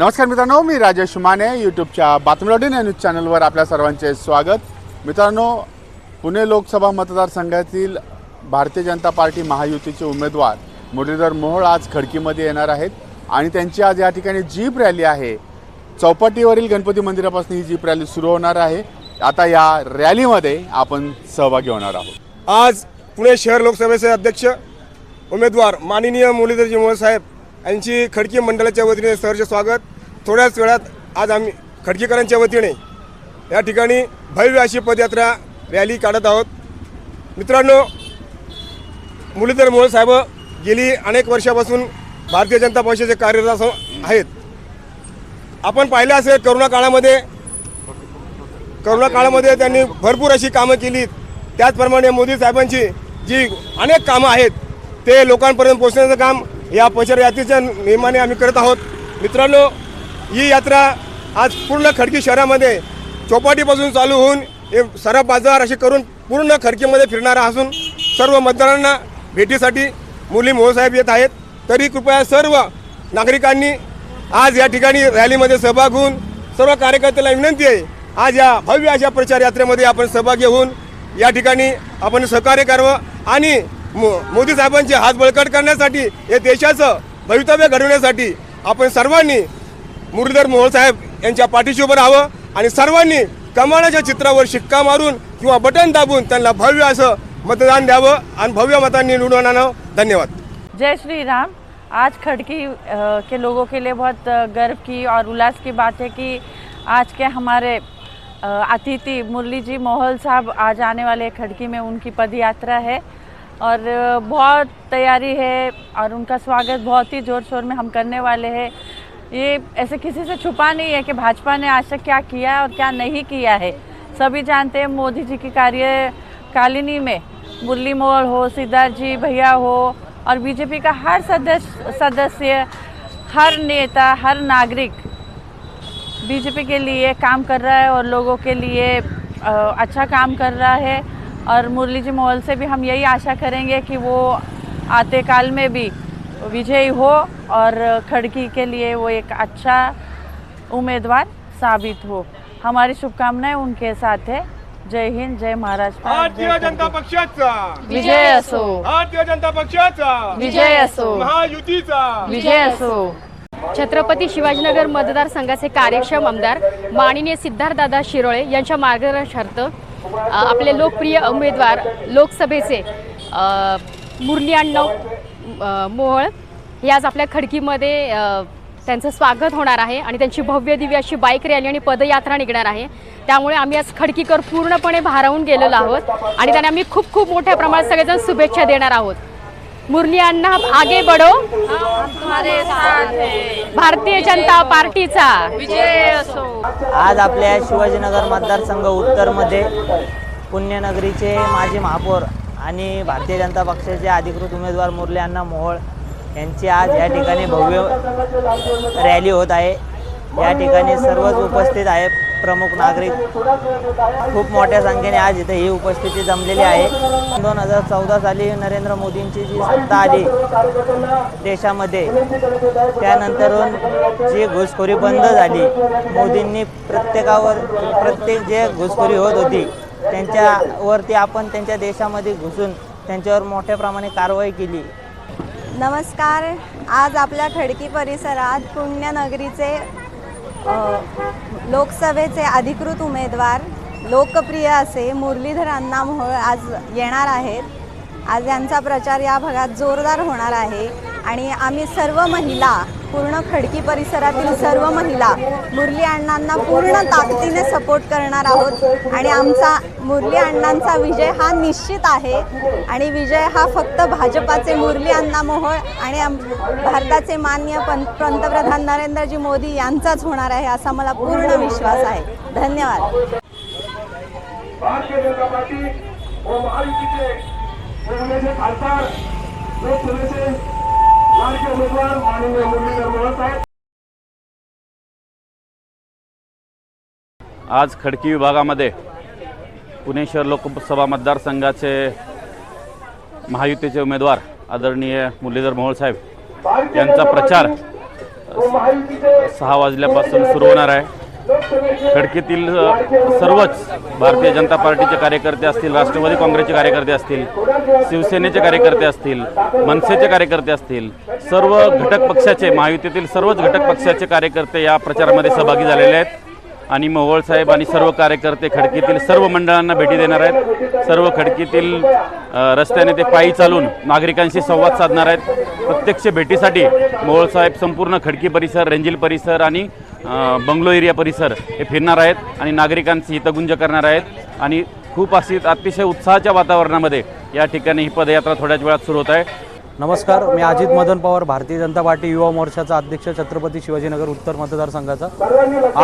नमस्कार मित्रांनो मी राजेश माने यूट्यूबच्या बातमीवाडी या न्यूज चॅनलवर आपल्या सर्वांचे स्वागत. मित्रांनो पुणे लोकसभा मतदारसंघातील भारतीय जनता पार्टी महायुतीचे उमेदवार मुरलीधर मोहोळ आज खडकीमध्ये येणार आहेत आणि त्यांची आज या ठिकाणी जीप रॅली आहे. चौपाटीवरील गणपती मंदिरापासून ही जीप रॅली सुरू होणार आहे. आता या रॅलीमध्ये आपण सहभागी होणार आहोत. आज पुणे शहर लोकसभेचे अध्यक्ष उमेदवार माननीय मुरलीधरजी मोहोळ साहेब यांची खडकी मंडळाच्या वतीने सहर्ष स्वागत. थोड्याच वेळात आज आम्ही खडकीकरांच्या वतीने या ठिकाणी भव्य अशी पदयात्रा रॅली काढत आहोत. मित्रांनो मुरलीधर मोहोळ साहेब गेली अनेक वर्षापासून भारतीय जनता पक्षाचे कार्यरत असं आहेत. आपण पाहिलं असेल करोना काळामध्ये करोना काळामध्ये त्यांनी भरपूर अशी कामं केली. त्याचप्रमाणे मोदी साहेबांची जी अनेक कामं आहेत ते लोकांपर्यंत पोहोचण्याचं काम या प्रचार यात्रेच्या नियमाने आम्ही करत आहोत. मित्रांनो ही यात्रा आज पूर्ण खडकी शहरामध्ये चौपाटीपासून चालू होऊन हे सराफ बाजार असे करून पूर्ण खडकीमध्ये फिरणारा असून सर्व मतदारांना भेटीसाठी मुली मोहसाहेब येत आहेत. तरी कृपया सर्व नागरिकांनी आज या ठिकाणी रॅलीमध्ये सहभाग होऊन सर्व कार्यकर्त्याला विनंती आहे आज या भव्य अशा प्रचार यात्रेमध्ये आपण सहभागी होऊन या ठिकाणी आपण सहकार्य करावं आणि मोदी साहेबांचे हात बळकट करण्यासाठी या देशाचं भवितव्य घडवण्यासाठी आपण सर्वांनी मुरलीधर मोहोळ साहेब यांच्या पाठीशी उभं राहावं आणि सर्वांनी कमानाच्या चित्रावर शिक्का मारून किंवा बटन दाबून त्यांना भव्य असं मतदान द्यावं आणि भव्य मतांनी निवडून आणावं. धन्यवाद. जय श्री राम आज खड़की के लोगों के लिए बहुत गर्व की और उल्लास की बात है कि आज के हमारे अतिथि मुरली जी मोहल साहब आज आने वाले खड़की में उनकी पदयात्रा है। और बहुत तैयारी है और उनका स्वागत बहुत ही ज़ोर शोर में हम करने वाले हैं। ये ऐसे किसी से छुपा नहीं है कि भाजपा ने आज तक क्या किया और क्या नहीं किया है। सभी जानते हैं मोदी जी की कार्यकालिनी में मुरली मोहन हो, सिद्धार्थ जी भैया हो और बीजेपी का हर सदस्य सदस्य, हर नेता, हर नागरिक बीजेपी के लिए काम कर रहा है और लोगों के लिए अच्छा काम कर रहा है। और मुरली जी मोहल से भी हम यही आशा करेंगे कि वो आते काल में भी विजयी हो और खड़की के लिए वो एक अच्छा उम्मीदवार साबित हो। हमारी शुभकामनाएं उनके साथ है। जय हिंद जय महाराष्ट्र। भारतीय जनता. पक्षाचा। विजय असो। भारतीय जनता पक्षाचा। विजय असो। महायुतीचा। विजय असो। छत्रपती शिवाजीनगर मतदारसंघाचे कार्यक्षम आमदार माननीय सिद्धार्थदादा शिरोळे यांच्या मार्गदर्शनार्थ आपले लोकप्रिय उमेदवार लोकसभेचे मुरली अण्णा मोहळ हे आज आपल्या खडकीमध्ये त्यांचं स्वागत होणार आहे आणि त्यांची भव्य दिव्य अशी बाईक रॅली आणि पदयात्रा निघणार आहे. त्यामुळे आम्ही आज खडकीकर पूर्णपणे भारावून गेलेलो आहोत आणि त्यांना आम्ही खूप खूप मोठ्या प्रमाणात सगळेजण शुभेच्छा देणार आहोत. मुरली अण्णा आगे बढो. है भारतीय जनता पार्टीचा. विजय असो. आज आपल्या शिवाजीनगर मतदारसंघ उत्तरमध्ये पुण्यनगरीचे माजी महापौर आणि भारतीय जनता पक्षाचे अधिकृत उमेदवार मुरली अण्णा मोहोळ यांची आज या ठिकाणी भव्य रॅली होत आहे. या ठिकाणी सर्वच उपस्थित आहे प्रमुख नागरिक खूप मोठ्या संख्येने आज इथे ही उपस्थिती जमलेली आहे. दोन हजार चौदा साली नरेंद्र मोदींची जी सत्ता आली देशामध्ये त्यानंतरून जी घुसखोरी बंद झाली मोदींनी प्रत्येकावर प्रत्येक जे घुसखोरी होत होती त्यांच्यावरती आपण त्यांच्या देशामध्ये घुसून त्यांच्यावर मोठ्या प्रमाणे कारवाई केली. नमस्कार. आज आपल्या खडकी परिसरात पुण्यनगरीचे लोकसभेचे अधिकृत उमेदवार लोकप्रिय असे मुरलीधर अण्णामोहोळ आज येणार आहेत. आज यांचा प्रचार या भागात जोरदार होणार आहे. आणि आम्ही सर्व महिला पूर्ण खडकी परिसरातील सर्व महिला मुरली अण्णांना पूर्ण ताकदीने सपोर्ट करणार आहोत. आणि आमचा मुरली अण्णांचा विजय हा निश्चित आहे. आणि विजय हा फक्त भाजपाचे मुरली अण्णा मोहोळ आणि आम- भारताचे मान्य पं पंतप्रधान नरेंद्रजी मोदी यांचाच होणार आहे असा मला पूर्ण विश्वास आहे. धन्यवाद. भारतीय जनता पार्टी व महायुतीचे खासदार लाडके उमेदवार माननीय मुरलीधर मोहोळ साहेब. आज खडकी विभागामध्ये पुणे शहर लोकसभा मतदारसंघाचे महायुतीचे उमेदवार आदरणीय मुरलीधर मोहोळ साहेब यांचा प्रचार सहा वाजल्यापासून सुरू होणार आहे. खडकीतील सर्वच भारतीय जनता पार्टीचे कार्यकर्ते असतील राष्ट्रवादी काँग्रेसचे कार्यकर्ते असतील शिवसेनेचे कार्यकर्ते असतील मनसेचे कार्यकर्ते असतील सर्व घटक पक्षाचे महायुतीतील सर्वच घटक पक्षाचे कार्यकर्ते या प्रचारामध्ये सहभागी झालेले आहेत. आणि मोहोळ साहेब आणि सर्व कार्यकर्ते खडकीतील सर्व मंडळांना भेटी देणार आहेत. सर्व खडकीतील रस्त्याने ते पायी चालून नागरिकांशी संवाद साधणार आहेत. प्रत्यक्ष भेटीसाठी मोहोळ साहेब संपूर्ण खडकी परिसर रेंजिल परिसर आणि बंगलो एरिया परिसर हे फिरणार आहेत आणि नागरिकांची हितगुंज करणार आहेत. आणि खूप अशी अतिशय उत्साहाच्या वातावरणामध्ये या ठिकाणी ही पदयात्रा थोड्याच वेळात सुरू होत आहे. नमस्कार मी अजित मदन पवार भारतीय जनता पार्टी युवा मोर्चाचा अध्यक्ष छत्रपती शिवाजीनगर उत्तर मतदारसंघाचा.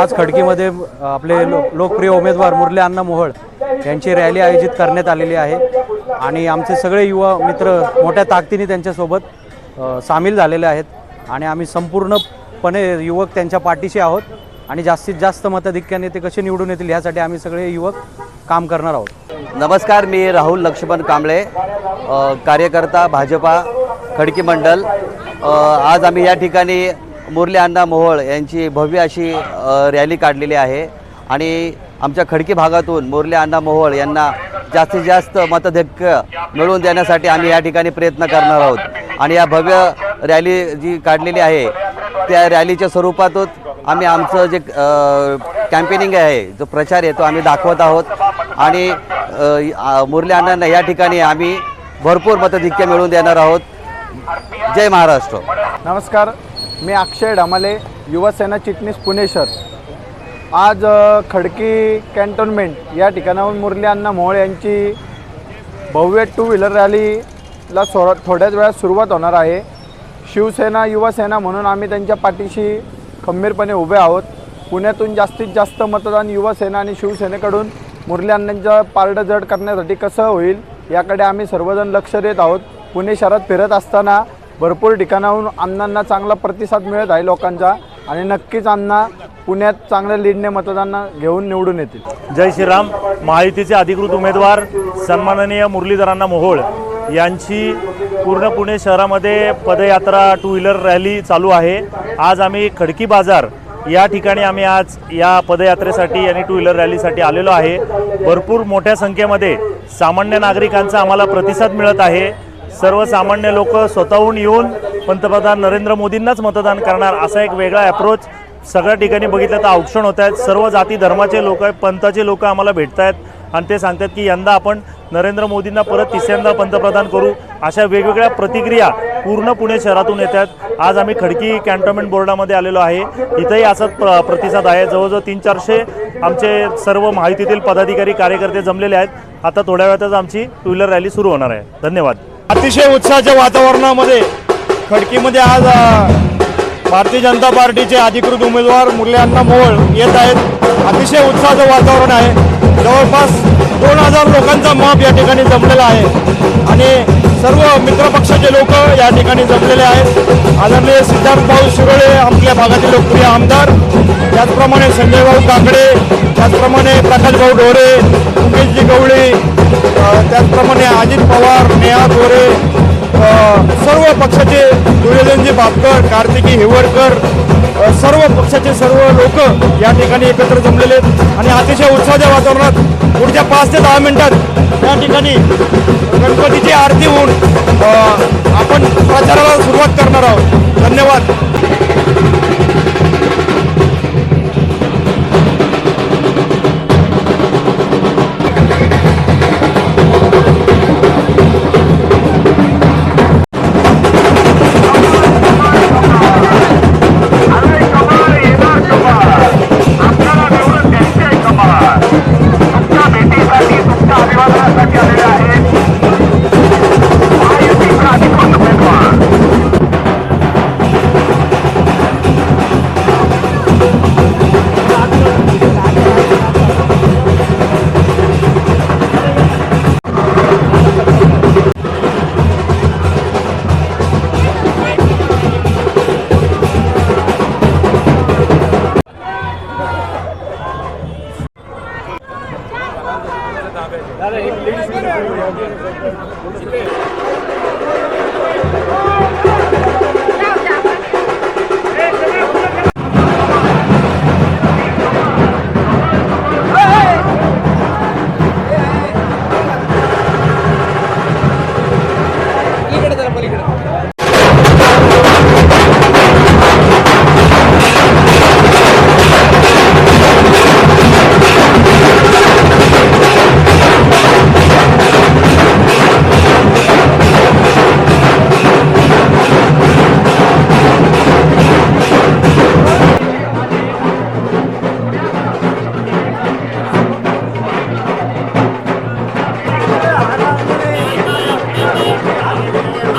आज खडकीमध्ये आपले लो लोकप्रिय उमेदवार मुरली अण्णा मोहळ यांची रॅली आयोजित करण्यात आलेली आहे. आणि आमचे सगळे युवा मित्र मोठ्या ताकदीने त्यांच्यासोबत सामील झालेले आहेत. आणि आम्ही संपूर्णपणे युवक त्यांच्या पाठीशी आहोत. आणि जास्तीत जास्त मताधिक्याने ते कसे निवडून येतील ह्यासाठी आम्ही सगळे युवक काम करणार आहोत. नमस्कार मी राहुल लक्ष्मण कांबळे कार्यकर्ता भाजपा खडकी मंडल. आज आम्ही या ठिकाणी मुरली अण्णा मोहोळ यांची भव्य अशी रॅली काढलेली आहे. आणि आमच्या खडकी भागातून मुरली अण्णा मोहोळ यांना जास्तीत जास्त मतधक्य मिळवून देण्यासाठी आम्ही या ठिकाणी प्रयत्न करणार आहोत. आणि या भव्य रॅली जी काढलेली आहे त्या रॅलीच्या स्वरूपातच आम्ही आमचं जे कॅम्पेनिंग आहे जो प्रचार आहे तो आम्ही दाखवत आहोत. आणि मुरली अण्णांना या ठिकाणी आम्ही भरपूर मतधिक्य मिळवून देणार आहोत. जय महाराष्ट्र. नमस्कार मी अक्षय ढामाले युवासेना चिटणीस पुणे शहर आज खडकी कॅन्टोन्मेंट या ठिकाणाहून मुरली अण्णा मोहोळ यांची भव्य टू व्हीलर रॅलीला सो थोड्याच वेळात सुरुवात होणार आहे. शिवसेना युवासेना म्हणून आम्ही त्यांच्या पाठीशी खंबीरपणे उभे आहोत. पुण्यातून जास्तीत जास्त मतदान युवासेना आणि शिवसेनेकडून मुरली अण्णांचं पारडं जड करण्यासाठी कसं होईल याकडे आम्ही सर्वजण लक्ष देत आहोत. पुणे शहरात फिरत असताना भरपूर ठिकाणाहून अण्णांना चांगला प्रतिसाद मिळत आहे लोकांचा. आणि नक्कीच अण्णा पुण्यात चांगल्या लीडने मतदान घेऊन निवडून येतील. जय श्रीराम. महायुतीचे अधिकृत उमेदवार सन्माननीय मुरलीधरांना मोहोळ. यांची पूर्ण पुणे शहरामध्ये पदयात्रा टू व्हीलर रॅली चालू आहे. आज आम्ही खडकी बाजार या ठिकाणी आम्ही आज या पदयात्रेसाठी आणि टू व्हीलर रॅलीसाठी आलेलो आहे. भरपूर मोठ्या संख्येमध्ये सामान्य नागरिकांचा आम्हाला प्रतिसाद मिळत आहे. सर्वसामान्य लोक स्वतःहून येऊन पंतप्रधान नरेंद्र मोदींनाच मतदान करणार असा एक वेगळा अप्रोच सगळ्या ठिकाणी बघितलं तर औक्षण होत आहेत. सर्व जाती धर्माचे लोक आहेत पंथाचे लोक आम्हाला भेटत आहेत आणि ते सांगतात की यंदा आपण नरेंद्र मोदींना परत तिसऱ्यांदा पंतप्रधान करू अशा वेगवेगळ्या प्रतिक्रिया पूर्ण पुणे शहरातून येतात आज आम्ही खडकी कॅन्टोन्मेंट बोर्डामध्ये आलेलो आहे. इथंही असाच प्र प्रतिसाद आहे. जवळजवळ तीन चारशे आमचे सर्व माहितीतील पदाधिकारी कार्यकर्ते जमलेले आहेत. आता थोड्या वेळातच आमची टू व्हीलर रॅली सुरू होणार आहे. धन्यवाद. अतिशय उत्साहाच्या वातावरणामध्ये खडकीमध्ये आज भारतीय जनता पार्टीचे अधिकृत उमेदवार मुरल्यांना मोहोळ येत आहेत. अतिशय उत्साहाचं वातावरण आहे. जवळपास दोन हजार लोकांचा माप या ठिकाणी जमलेला आहे. आणि सर्व मित्रपक्षाचे लोक या ठिकाणी जमलेले आहेत. आदरणीय सिद्धार्थ भाऊ शिरोळे आपल्या भागातील लोकप्रिय आमदार. त्याचप्रमाणे संजय भाऊ काकडे त्याचप्रमाणे प्रकाश भाऊ ढोरे उमेशजी गवळी त्याचप्रमाणे अजित पवार नेहा गोरे सर्व पक्षाचे दुर्योधनजी बापकर कार्तिकी हिवडकर सर्व पक्षाचे सर्व लोक या ठिकाणी एकत्र जमलेले आहेत. आणि अतिशय उत्साहाच्या वातावरणात पुढच्या पाच ते दहा मिनिटात या ठिकाणी गणपतीची आरती होऊन आपण प्रचाराला सुरुवात करणार आहोत. धन्यवाद.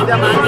Yeah, man.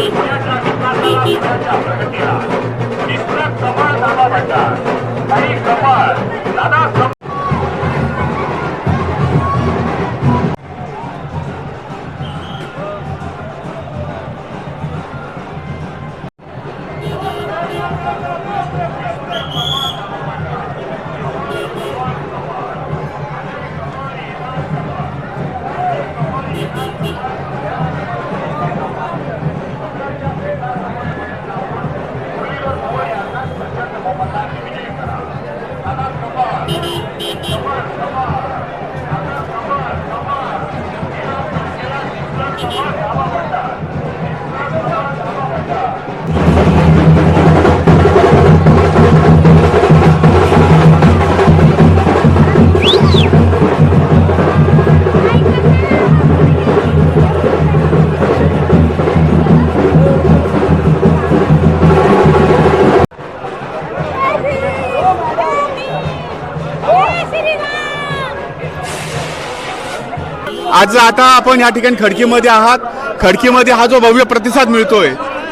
आज आता आपण या ठिकाणी खडकीमध्ये आहात. खडकीमध्ये हा जो भव्य प्रतिसाद मिळतोय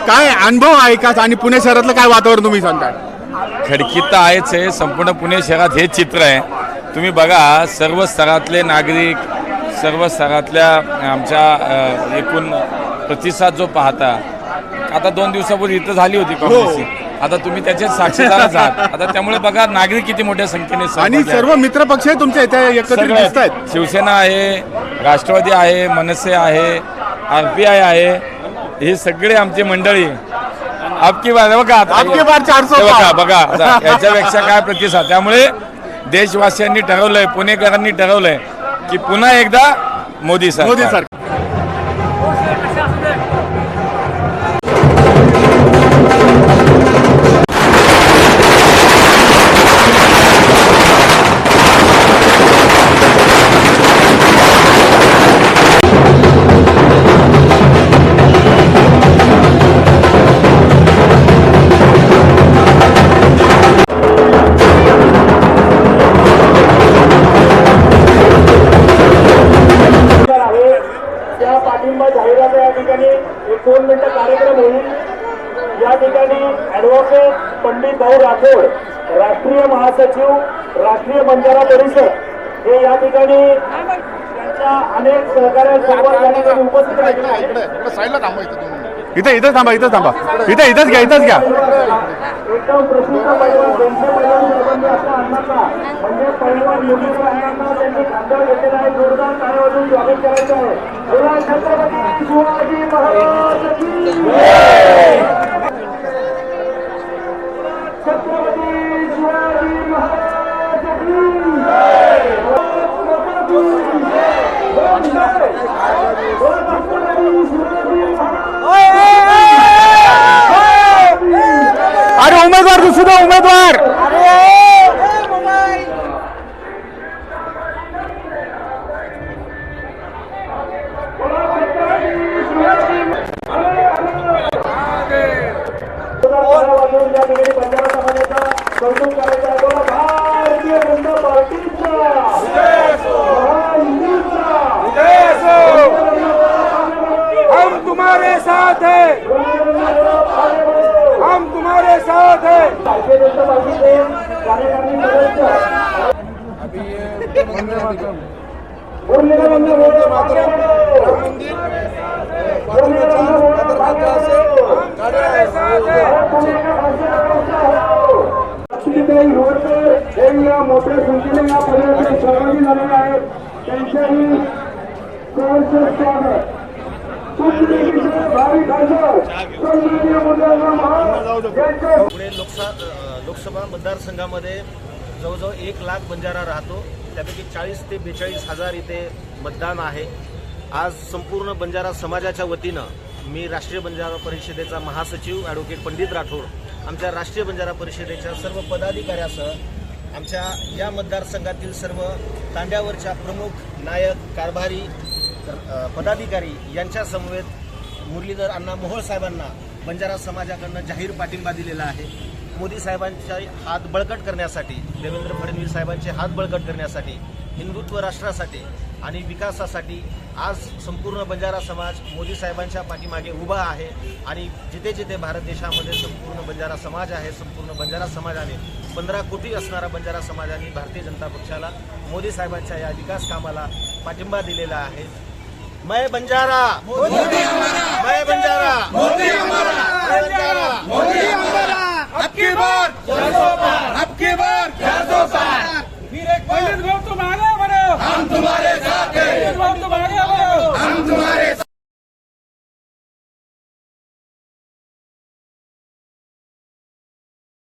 काय अनुभव आहे का? आणि पुणे शहरातलं काय वातावरण तुम्ही सांगताय खडकीत तर आहेच आहे. संपूर्ण पुणे शहरात हे चित्र आहे. तुम्ही बघा सर्व स्तरातले नागरिक सर्व स्तरातल्या आमच्या एकूण प्रतिसाद जो पाहता आता दोन दिवसापूर्वी इथं झाली होती काँग्रेसची. आता तुम्ही त्याचे साक्षीदारच आहात. आता त्यामुळे बघा नागरिक किती मोठ्या संख्येने आणि. सर्व मित्र पक्ष तुमच्या इथे एकत्रित दिसत आहेत. शिवसेना आहे राष्ट्रवादी आहे मनसे आहे आर पी आय आहे हे सगळे आमची मंडळी. आपकी बार बघा. आपकी बार 400 हे बघा. बघा याच्यापेक्षा काय प्रतिसाद? त्यामुळे देशवासियांनी ठरवलंय पुणेकरांनी ठरवलंय की पुन्हा एकदा मोदी सरकार. मोदी सरकार. या ठिकाणी ऍडव्होकेट पंडित भाऊ राठोड राष्ट्रीय महासचिव राष्ट्रीय बंजारा परिषद हे या ठिकाणी त्यांच्या अनेक सहकार्यांसोबत उपस्थित आहेत. इथे इथं थांबा इथं थांबा. इथे इथंच घ्या इथंच घ्या. एकदम प्रसिद्ध पैलवान दोनशे पैलवान संबंधी असं अण्णांना म्हणजे पैलवान अण्णांना त्यांनी खांद्यावर घेतलेला आहे. जोरदार वाजवून स्वागत करायचं आहे. बोला छत्रपती शिवाजी महाराज की जय! छत्रपती शिवाजी महाराज की जय! छत्रपती शिवाजी महाराज अरे उमेदवार दुसरा उमेदवार वाजवून या ठिकाणी बंजारा समाजाचा कौतुक करायचं आहे बोला भारतीय जनता पार्टीचा हम तुम्हारे साथ हैं हम तुम्हारे साथ हैं भारतीय जनता पार्टीचे कार्यकारिणी सदस्य बोललेला बंद बोलले मागे बोललेला मोठ्या संख्येने या सहभागी झालेले आहेत त्यांच्याही पुणे लोकसा लोकसभा मतदारसंघामध्ये जवळजवळ एक लाख बंजारा राहतो. त्यापैकी चाळीस ते बेचाळीस हजार इथे मतदान आहे. आज संपूर्ण बंजारा समाजाच्या वतीनं मी राष्ट्रीय बंजारा परिषदेचा महासचिव ॲडव्होकेट पंडित राठोड आमच्या राष्ट्रीय बंजारा परिषदेच्या सर्व पदाधिकाऱ्यासह आमच्या या मतदारसंघातील सर्व तांड्यावरच्या प्रमुख नायक कारभारी पदाधिकारी यांच्या समवेत मुरलीधर अण्णा मोहोळ साहेबांना बंजारा समाजाकडनं जाहीर पाठिंबा दिलेला आहे. मोदी साहेबांचे हात बळकट करण्यासाठी देवेंद्र फडणवीस साहेबांचे हात बळकट करण्यासाठी हिंदुत्व राष्ट्रासाठी आणि विकासासाठी आज संपूर्ण बंजारा समाज मोदी साहेबांच्या पाठीमागे उभा आहे. आणि जिथे जिथे भारत देशामध्ये संपूर्ण बंजारा समाज आहे संपूर्ण बंजारा समाजाने पंधरा कोटी असणारा बंजारा समाजाने भारतीय जनता पक्षाला मोदी साहेबांच्या या विकास कामाला पाठिंबा दिलेला आहे. मय बंजारा! मय बंजारा! मोदी हम तुम्हारे